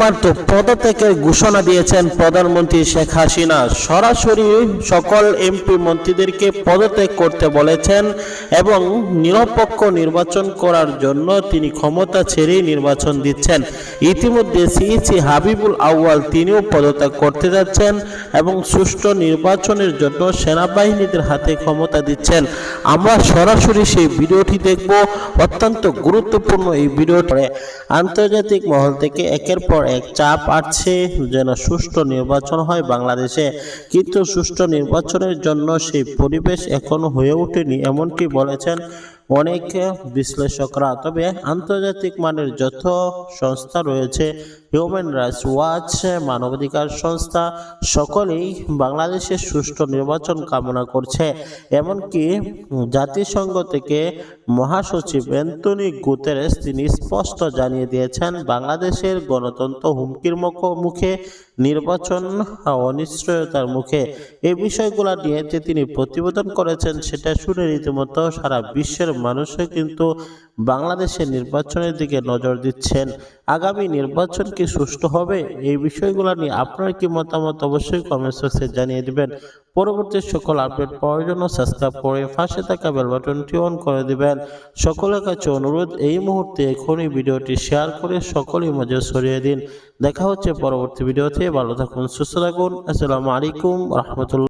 মাত্র পদত্যাগের ঘোষণা দিয়েছেন প্রধানমন্ত্রী শেখ হাসিনা। সরাসরি সকল এমপি মন্ত্রীদেরকে পদত্যাগ করতে বলেছেন এবং নিরপেক্ষ নির্বাচন করার জন্য তিনি ক্ষমতা ছেড়েই নির্বাচন দিচ্ছেন। ইতিমধ্যে সিইসি হাবিবুল আউয়াল তিনিও পদত্যাগ করতে যাচ্ছেন এবং সুষ্ঠু নির্বাচনের জন্য সেনাবাহিনীদের হাতে ক্ষমতা দিচ্ছেন। আমরা সরাসরি সেই ভিডিওটি দেখব। অত্যন্ত গুরুত্বপূর্ণ এই ভিডিওটি। আন্তর্জাতিক মহল থেকে একের পর এক চাপ আসছে যেন সুষ্ঠু নির্বাচন হয় বাংলাদেশে। কিন্তু সুষ্ঠু নির্বাচনের জন্য সেই পরিবেশ এখনও হয়ে ওঠেনি এমনটি বলেছেন অনেক বিশ্লেষকরা, তবে আন্তর্জাতিক মানের যত সংস্থা রয়েছে হিউম্যান রাইটস ওয়াচ মানবাধিকার সংস্থা, সকলেই বাংলাদেশের সুষ্ঠু নির্বাচন কামনা করছে। এমনকি জাতিসংঘ থেকে মহাসচিব অ্যান্টনি গুতেরেস তিনি স্পষ্ট জানিয়ে দিয়েছেন, বাংলাদেশের গণতন্ত্র হুমকির মুখ- মুখে নির্বাচন অনিশ্চয়তার মুখে এই বিষয়গুলো নিয়ে যে তিনি প্রতিবেদন করেছেন, সেটা শুনে রীতিমতো সারা বিশ্বের মানুষে কিন্তু বাংলাদেশের নির্বাচনের দিকে নজর দিচ্ছেন। আগামী নির্বাচন কি সুষ্ঠু হবে? এই বিষয়গুলো নিয়ে আপনার কি মতামত? অবশ্যই কমেন্ট সেকশনে জানিয়ে দিবেন। পরবর্তী সকল আপডেট পাওয়ার জন্য সাবস্ক্রাইব করে পাশে থাকা বেল বাটনটি অন করে দিবেন। সকলের কাছে অনুরোধ, এই মুহূর্তে এখনই ভিডিওটি শেয়ার করে সকলের মাঝে সরিয়ে দিন। দেখা হচ্ছে পরবর্তী ভিডিওতে। ভালো থাকুন, সুস্থ থাকুন। আসসালামু আলাইকুম, রহমতুল্লাহ।